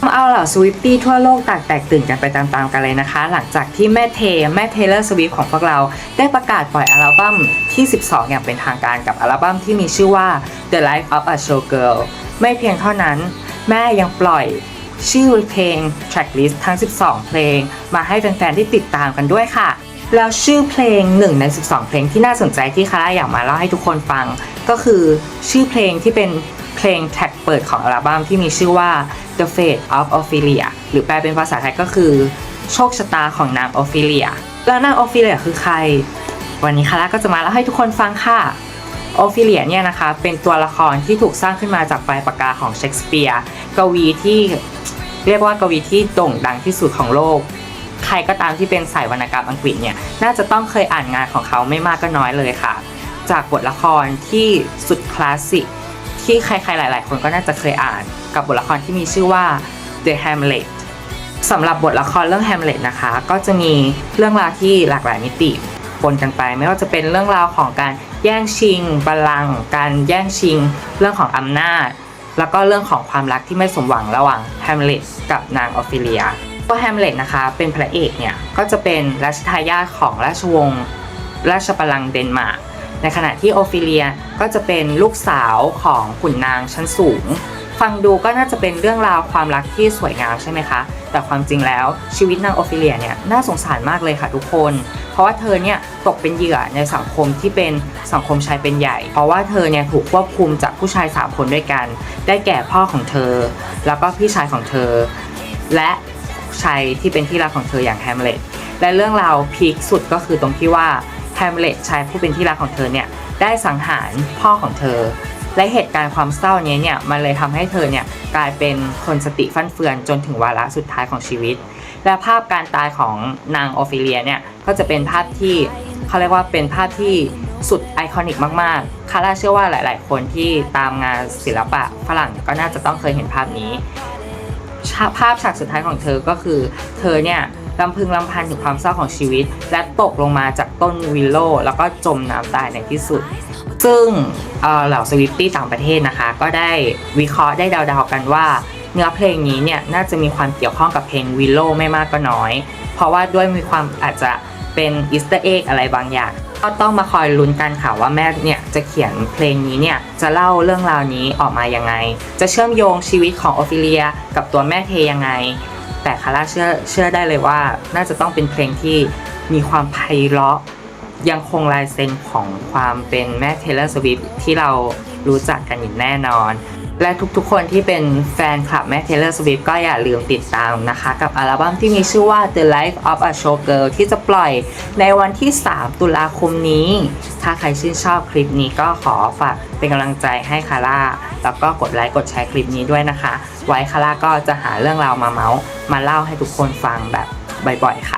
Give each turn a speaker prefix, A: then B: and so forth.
A: เอาเหล่าสวิฟตี้ทั่วโลกต่างแตกตื่นกันไปตามๆกันเลยนะคะ หลังจากที่แม่เท แม่เทเลอร์สวิฟของพวกเราได้ประกาศปล่อยอัลบั้มที่ 12 อย่างเป็นทางการกับอัลบั้มที่มีชื่อว่า The Life of a Showgirl ไม่เพียงเท่านั้น แม่ยังปล่อยชื่อเพลง tracklist ทั้ง 12 เพลง มาให้แฟนๆ ได้ติดตามกันด้วยค่ะ แล้วชื่อเพลงหนึ่งใน 12 เพลงที่น่าสนใจที่คาร่าอยากมาเล่าให้ทุกคนฟัง ก็คือชื่อเพลงที่เป็น เพลงแท็กเปิดของอัลบั้มที่มีชื่อว่า The Fate of Ophelia หรือแปลเป็นภาษาไทยก็คือ โชคชะตาของนางออฟิเลีย แล้วนางออฟิเลียคือใคร วันนี้คาร่าก็จะมาเล่าให้ทุกคนฟังค่ะออฟิเลียเนี่ยนะคะเป็นตัวละครที่ถูกสร้างขึ้นมาจากปลายปากกาของเชคสเปียร์กวีที่เรียกว่ากวีที่โด่งดังที่สุดของโลก ใครก็ตามที่เป็นสายวรรณกรรมอังกฤษเนี่ยน่าจะต้องเคยอ่านงานของเขาไม่มากก็น้อยเลยค่ะ จากบทละครที่สุดคลาสสิก ที่ใครๆหลาย ๆ คนก็น่าจะเคยอ่านกับบทละครที่มีชื่อว่า The Hamlet สำหรับบทละครเรื่อง Hamlet นะคะ ก็จะมีเรื่องราวที่หลากหลายมิติปนกันไป ไม่ว่าจะเป็นเรื่องราวของการแย่งชิงบัลลังก์การแย่งชิง เรื่องของอำนาจ แล้วก็เรื่องของความรักที่ไม่สมหวังระหว่างแฮมเล็ตกับนางออฟิเลียตัวแฮมเล็ตนะคะ เป็นพระเอกเนี่ย ก็จะเป็นราชทายาทของราชวงศ์ราชบัลลังก์เดนมาร์ก ในขณะที่โอฟิเลียก็จะเป็นลูกสาวของขุนนางชั้นสูง ฟังดูก็น่าจะเป็นเรื่องราวความรักที่สวยงามใช่ไหมคะ แต่ความจริงแล้วชีวิตนางโอฟิเลียเนี่ยน่าสงสารมากเลยค่ะทุกคน เพราะว่าเธอเนี่ยตกเป็นเหยื่อในสังคมที่เป็นสังคมชายเป็นใหญ่ เพราะว่าเธอเนี่ยถูกควบคุมจากผู้ชายสามคนด้วยกัน ได้แก่พ่อของเธอ แล้วก็พี่ชายของเธอ และชายที่เป็นที่รักของเธออย่างแฮมเล็ตและเรื่องราวพีคสุดก็คือตรงที่ว่า แฮมเล็ตชายผู้เป็นที่รักของเธอเนี่ยได้สังหารพ่อของเธอ และเหตุการณ์ความเศร้านี้เนี่ยมันเลยทำให้เธอเนี่ยกลายเป็นคนสติฟั่นเฟือนจนถึงวาระสุดท้ายของชีวิต และภาพการตายของนางออฟิเลียเนี่ยก็จะเป็นภาพที่เขาเรียกว่าเป็นภาพที่สุดไอคอนิกมาก ๆ คาร่าเชื่อว่าหลาย ๆ คนที่ตามงานศิลปะฝรั่งก็น่าจะต้องเคยเห็นภาพนี้ ภาพฉากสุดท้ายของเธอก็คือ เธอเนี่ย ลำพึงลำพันถึงความเศร้าของชีวิต และตกลงมาจากต้นวิลโลแล้วก็จมน้ำตายในที่สุด ซึ่งเหล่าสวิฟตี้ต่างประเทศนะคะ ก็ได้วิเคราะห์ได้เดาๆกันว่า เนื้อเพลงนี้เนี่ยน่าจะมีความเกี่ยวข้องกับเพลงวิลโลไม่มากก็น้อย เพราะว่าด้วยมีความอาจจะเป็นอีสเตอร์เอ็กอะไรบางอย่างก็ต้องมาคอยลุ้นกันค่ะว่าแม่เนี่ยจะเขียนเพลงนี้เนี่ยจะเล่าเรื่องราวนี้ออกมายังไง จะเชื่อมโยงชีวิตของออฟิเลีย กับตัวแม่เทยังไง แต่คาร่าเชื่อเชื่อได้เลยว่าน่าจะต้องเป็นเพลงที่มีความไพเราะ ยังคงลายเซ็นของความเป็นแม่เทเลอร์สวิฟที่เรารู้จักกันอย่างแน่นอน และทุกๆคนที่เป็นแฟนคลับแม่เทเลอร์สวิฟก็อย่าลืมติดตามนะคะ กับอัลบั้มที่มีชื่อว่า The Life of a Showgirl ที่จะปล่อยในวันที่ 3 ตุลาคมนี้ ถ้าใครชื่นชอบคลิปนี้ก็ขอฝากเป็นกำลังใจให้คาร่า แล้วก็กดไลค์กดแชร์คลิปนี้ด้วยนะคะ ไว้คาร่าก็จะหาเรื่องราวมาเมาส์มาเล่าให้ทุกคนฟังแบบบ่อยๆค่ะ